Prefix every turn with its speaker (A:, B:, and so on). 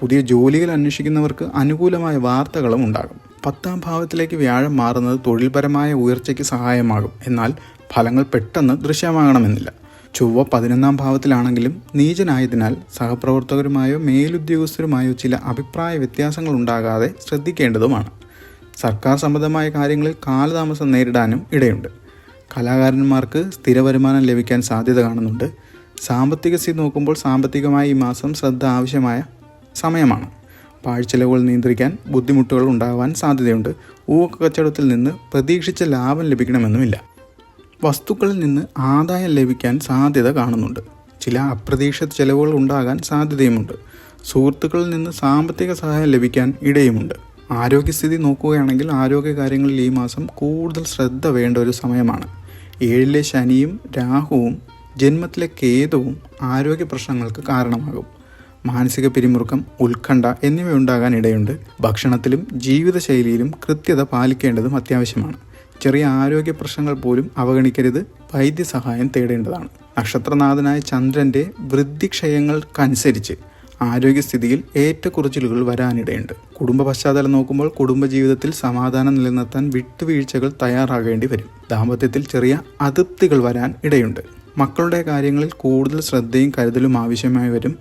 A: പുതിയ ജോലികൾ അന്വേഷിക്കുന്നവർക്ക് അനുകൂലമായ വാർത്തകളും ഉണ്ടാകും. പത്താം ഭാവത്തിലേക്ക് വ്യാഴം മാറുന്നത് തൊഴിൽപരമായ ഉയർച്ചയ്ക്ക് സഹായമാകും. എന്നാൽ ഫലങ്ങൾ പെട്ടെന്ന് ദൃശ്യമാകണമെന്നില്ല. ചൊവ്വ പതിനൊന്നാം ഭാവത്തിലാണെങ്കിലും നീചനായതിനാൽ സഹപ്രവർത്തകരുമായോ മേലുദ്യോഗസ്ഥരുമായോ ചില അഭിപ്രായ വ്യത്യാസങ്ങൾ ഉണ്ടാകാതെ ശ്രദ്ധിക്കേണ്ടതുമാണ്. സർക്കാർ സംബന്ധമായ കാര്യങ്ങളിൽ കാലതാമസം നേരിടാനും ഇടയുണ്ട്. കലാകാരന്മാർക്ക് സ്ഥിര വരുമാനം ലഭിക്കാൻ സാധ്യത കാണുന്നുണ്ട്. സാമ്പത്തിക സ്ഥിതി നോക്കുമ്പോൾ സാമ്പത്തികമായി ഈ മാസം ശ്രദ്ധ ആവശ്യമായ സമയമാണ്. പാഴ്ചെലവുകൾ നിയന്ത്രിക്കാൻ ബുദ്ധിമുട്ടുകൾ ഉണ്ടാകാൻ സാധ്യതയുണ്ട്. ഊവക്ക കച്ചവടത്തിൽ നിന്ന് പ്രതീക്ഷിച്ച ലാഭം ലഭിക്കണമെന്നുമില്ല. വസ്തുക്കളിൽ നിന്ന് ആദായം ലഭിക്കാൻ സാധ്യത കാണുന്നുണ്ട്. ചില അപ്രതീക്ഷിത ചെലവുകൾ ഉണ്ടാകാൻ സാധ്യതയുമുണ്ട്. സുഹൃത്തുക്കളിൽ നിന്ന് സാമ്പത്തിക സഹായം ലഭിക്കാൻ ഇടയുമുണ്ട്. ആരോഗ്യസ്ഥിതി നോക്കുകയാണെങ്കിൽ ആരോഗ്യകാര്യങ്ങളിൽ ഈ മാസം കൂടുതൽ ശ്രദ്ധ വേണ്ട ഒരു സമയമാണ്. ഏഴിലെ ശനിയും രാഹുവും ജന്മത്തിലെ കേതുവും ആരോഗ്യ പ്രശ്നങ്ങൾക്ക് കാരണമാകും. മാനസിക പിരിമുറുക്കം ഉത്കണ്ഠ എന്നിവ ഉണ്ടാകാൻ ഇടയുണ്ട് ഭക്ഷണത്തിലും ജീവിതശൈലിയിലും കൃത്യത പാലിക്കേണ്ടതും അത്യാവശ്യമാണ്. ചെറിയ ആരോഗ്യ പ്രശ്നങ്ങൾ പോലും അവഗണിക്കരുത്. വൈദ്യസഹായം തേടേണ്ടതാണ്. നക്ഷത്രനാഥനായ ചന്ദ്രന്റെ വൃദ്ധിക്ഷയങ്ങൾക്കനുസരിച്ച് ആരോഗ്യസ്ഥിതിയിൽ ഏറ്റക്കുറച്ചിലുകൾ വരാനിടയുണ്ട്. കുടുംബ പശ്ചാത്തലം നോക്കുമ്പോൾ കുടുംബജീവിതത്തിൽ സമാധാനം നിലനിർത്താൻ വിട്ടുവീഴ്ചകൾ തയ്യാറാകേണ്ടി വരും ദാമ്പത്യത്തിൽ ചെറിയ അതൃപ്തികൾ വരാൻ ഇടയുണ്ട്. മക്കളുടെ കാര്യങ്ങളിൽ കൂടുതൽ ശ്രദ്ധയും കരുതലും ആവശ്യമായി വരും.